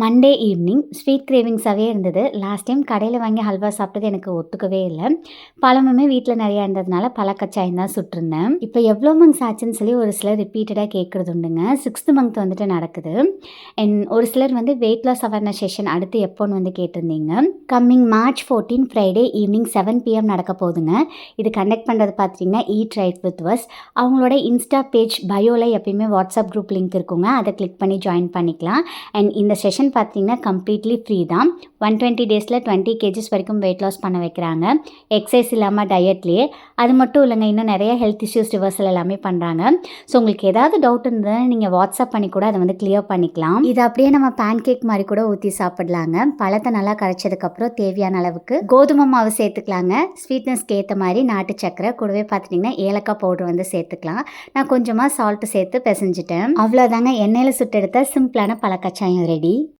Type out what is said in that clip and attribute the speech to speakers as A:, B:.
A: Monday evening sweet கிரேவிங்ஸாகவே இருந்தது. Last time கடையில் வாங்கி ஹல்வா சாப்பிட்டது எனக்கு ஒத்துக்கவே இல்லை. பழமுமே வீட்டில் நிறையா இருந்ததுனால பழக்கச்சாயம் தான் சுட்டிருந்தேன். இப்போ எவ்வளோ மந்த்ஸ் ஆச்சுன்னு சொல்லி ஒரு சிலர் ரிப்பீட்டடாக கேட்குறது உண்டுங்க. சிக்ஸ்த்து மந்த் வந்துட்டு நடக்குது. அண்ட் ஒரு சிலர் வந்து வெயிட் லாஸ் அவேர்னஸ் செஷன் அடுத்து எப்போன்னு வந்து கேட்டிருந்தீங்க. Coming March fourteen Friday evening seven PM நடக்க போகுதுங்க. இது கண்டக்ட் பண்ணுறது பார்த்தீங்கன்னா ஈட் ரைட் வித் வஸ் அவங்களோட இன்ஸ்டா பேஜ் பயோவில் எப்பயுமே வாட்ஸ்அப் குரூப் லிங்க் இருக்குங்க. அதை கிளிக் பண்ணி ஜாயின் பண்ணிக்கலாம். அண்ட் இந்த செஷன் பார்த்தீங்கன்னா கம்ப்ளீட்லி ஃப்ரீ தான். ஒன் டுவெண்ட்டி டேஸில் டுவெண்ட்டி கேஜிஸ் வரைக்கும் வெயிட் லாஸ் பண்ண வைக்கிறாங்க. எக்ஸசைஸ் இல்லாமல் டயட்லேயே அது மட்டும் இல்லைங்க இன்னும் நிறைய ஹெல்த் இஷ்யூஸ் ரிவர்சல் எல்லாமே பண்ணுறாங்க ஸோ உங்களுக்கு ஏதாவது டவுட் இருந்தால் நீங்கள் வாட்ஸ்அப் பண்ணி கூட அதை வந்து கிளியர் பண்ணிக்கலாம். இது அப்படியே நம்ம பேன் கேக் மாதிரி கூட ஊற்றி சாப்பிடலாங்க. பழத்தை நல்லா கரைச்சதுக்கப்புறம் தேவையான அளவுக்கு கோதுமை மாவு சேர்த்துக்கலாங்க. ஸ்வீட்னஸ்க்கு ஏற்ற மாதிரி நாட்டு சக்கரை கூடவே பார்த்துட்டிங்கன்னா ஏலக்காய் பவுடர் வந்து சேர்த்துக்கலாம். நான் கொஞ்சமாக சால்ட்டு சேர்த்து பிசைஞ்சிட்டேன். அவ்வளோதாங்க எண்ணெயில் சுட்டெடுத்த சிம்பிளான பழக்கச்சாயம் ரெடி